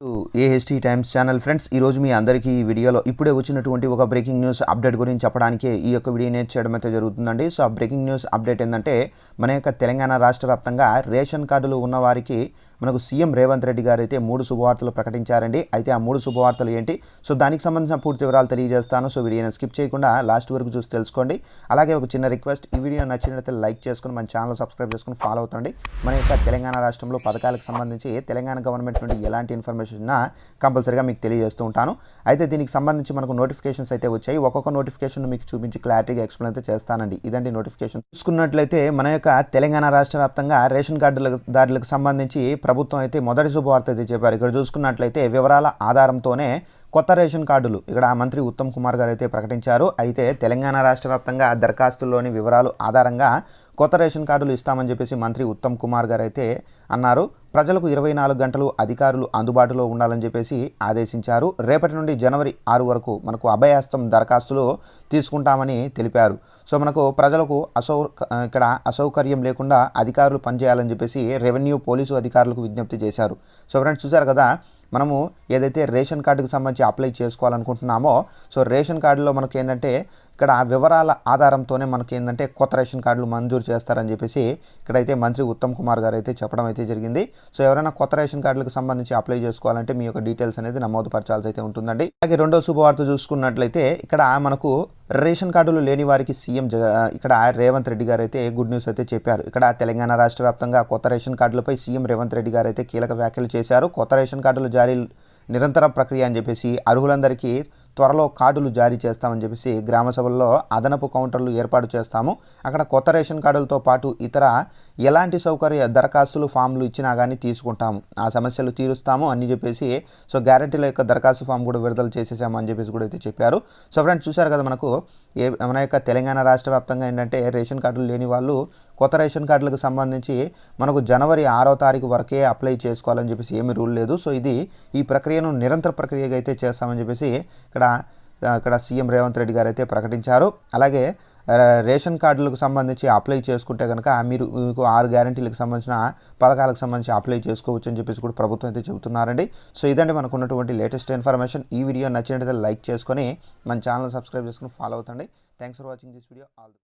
to AHT times channel friends ఈరోజు మీ అందరికీ ఈ వీడియోలో ఇప్పుడే వచ్చినటువంటి ఒక బ్రేకింగ్ న్యూస్ అప్డేట్ గురించి చెప్పడానికి ఈ యొక్క వీడియో నేను చేయడం అయితే జరుగుతుందండి. సో ఆ బ్రేకింగ్ న్యూస్ అప్డేట్ ఏంటంటే మన యొక్క తెలంగాణ రాష్ట్ర వ్యాప్తంగా రేషన్ కార్డులు ఉన్న వారికి మనకు సీఎం రేవంత్ రెడ్డి గారు అయితే మూడు శుభవార్తలు ప్రకటించారండి. అయితే ఆ మూడు శుభవార్తలు ఏంటి? సో దానికి సంబంధించిన పూర్తి వివరాలు తెలియజేస్తాను. సో వీడియోని స్కిప్ చేయకుండా లాస్ట్ వరకు చూసి తెలుసుకోండి. అలాగే ఒక చిన్న రిక్వెస్ట్ ఈ వీడియో నచ్చినట్లయితే లైక్ చేసుకుని మన ఛానల్ సబ్స్క్రైబ్ చేసుకుని ఫాలో అవుతండి. మన యొక్క తెలంగాణ రాష్ట్రంలో పథకాలకు సంబంధించి తెలంగాణ గవర్నమెంట్ నుండి ఎలాంటి ఇన్ఫర్మేషన్ ఉన్నా కంపల్సరీగా మీకు తెలియజేస్తూ ఉంటాను. అయితే దీనికి సంబంధించి మనకు నోటిఫికేషన్స్ అయితే వచ్చాయి. ఒక్కొక్క నోటిఫికేషన్ మీకు చూపించి క్లారిటీగా ఎక్స్ప్లెయిన్ అయితే చేస్తానండి. ఇదండి నోటిఫికేషన్. చూసుకున్నట్లయితే మన యొక్క తెలంగాణ రాష్ట్ర వ్యాప్తంగా రేషన్ కార్డుల దారులకు సంబంధించి ప్రభుత్వం అయితే మొదటి శుభవార్త అయితే చెప్పారు. ఇక్కడ చూసుకున్నట్లయితే వివరాల ఆధారంతోనే కొత్త రేషన్ కార్డులు ఇక్కడ మంత్రి ఉత్తమ్ కుమార్ గారు అయితే ప్రకటించారు. అయితే తెలంగాణ రాష్ట్ర వ్యాప్తంగా దరఖాస్తుల్లోని వివరాలు ఆధారంగా కొత్త రేషన్ కార్డులు ఇస్తామని చెప్పేసి మంత్రి ఉత్తమ్ కుమార్ గారు అయితే అన్నారు. ప్రజలకు ఇరవై నాలుగు గంటలు అధికారులు అందుబాటులో ఉండాలని చెప్పేసి ఆదేశించారు. రేపటి నుండి జనవరి ఆరు వరకు మనకు అభయాస్తం దరఖాస్తులు తీసుకుంటామని తెలిపారు. సో మనకు ప్రజలకు అసౌ ఇక్కడ అసౌకర్యం లేకుండా అధికారులు పనిచేయాలని చెప్పేసి రెవెన్యూ పోలీసు అధికారులకు విజ్ఞప్తి చేశారు. సో ఫ్రెండ్స్ చూశారు కదా? మనము ఏదైతే రేషన్ కార్డుకు సంబంధించి అప్లై చేసుకోవాలనుకుంటున్నామో సో రేషన్ కార్డులో మనకి ఏంటంటే ఇక్కడ వివరాల ఆధారంతోనే మనకి ఏంటంటే కొత్త రేషన్ కార్డులు మంజూరు చేస్తారని చెప్పేసి ఇక్కడైతే మంత్రి ఉత్తమ్ కుమార్ గారు అయితే చెప్పడం అయితే జరిగింది. సో ఎవరైనా కొత్త రేషన్ కార్డులకు సంబంధించి అప్లై చేసుకోవాలంటే మీ యొక్క డీటెయిల్స్ అనేది నమోదు పరచాల్సి అయితే ఉంటుందండి. అలాగే రెండో శుభవార్త చూసుకున్నట్లయితే ఇక్కడ మనకు రేషన్ కార్డులు లేని వారికి సీఎం జగ ఇక్కడ రేవంత్ రెడ్డి గారు అయితే గుడ్ న్యూస్ అయితే చెప్పారు. ఇక్కడ తెలంగాణ రాష్ట్ర వ్యాప్తంగా కొత్త రేషన్ కార్డులపై సీఎం రేవంత్ రెడ్డి గారు అయితే కీలక వ్యాఖ్యలు చేశారు. కొత్త రేషన్ కార్డులు జారీ నిరంతరం ప్రక్రియ అని చెప్పేసి అర్హులందరికీ త్వరలో కార్డులు జారీ చేస్తామని చెప్పేసి గ్రామ సభల్లో అదనపు కౌంటర్లు ఏర్పాటు చేస్తాము. అక్కడ కొత్త రేషన్ కార్డులతో పాటు ఇతర ఎలాంటి సౌకర్య దరఖాస్తులు ఫామ్లు ఇచ్చినా కానీ తీసుకుంటాము. ఆ సమస్యలు తీరుస్తాము అని చెప్పేసి సో గ్యారంటీల యొక్క దరఖాస్తు ఫామ్ కూడా విడుదల చేసేసాము అని చెప్పేసి కూడా అయితే చెప్పారు. సో ఫ్రెండ్స్ చూశారు కదా మనకు ఏ మన యొక్క తెలంగాణ రాష్ట్ర వ్యాప్తంగా ఏంటంటే రేషన్ కార్డులు లేని వాళ్ళు కొత్త రేషన్ కార్డులకు సంబంధించి మనకు జనవరి ఆరో తారీఖు వరకే అప్లై చేసుకోవాలని చెప్పేసి ఏమీ రూల్ లేదు. సో ఇది ఈ ప్రక్రియను నిరంతర ప్రక్రియగా అయితే చేస్తామని చెప్పేసి ఇక్కడ ఇక్కడ సీఎం రేవంత్ రెడ్డి గారు అయితే ప్రకటించారు. అలాగే రేషన్ కార్డులకు సంబంధించి అప్లై చేసుకుంటే కనుక మీరు మీకు ఆరు గ్యారంటీలకు సంబంధించిన పథకాలకు సంబంధించి అప్లై చేసుకోవచ్చు అని చెప్పేసి కూడా ప్రభుత్వం అయితే చెబుతున్నారండి. సో ఇదండి మనకు ఉన్నటువంటి లేటెస్ట్ ఇన్ఫర్మేషన్. ఈ వీడియో నచ్చినట్లయితే లైక్ చేసుకొని మన ఛానల్ సబ్స్క్రైబ్ చేసుకుని follow అవుతండి. Thanks for watching this video. All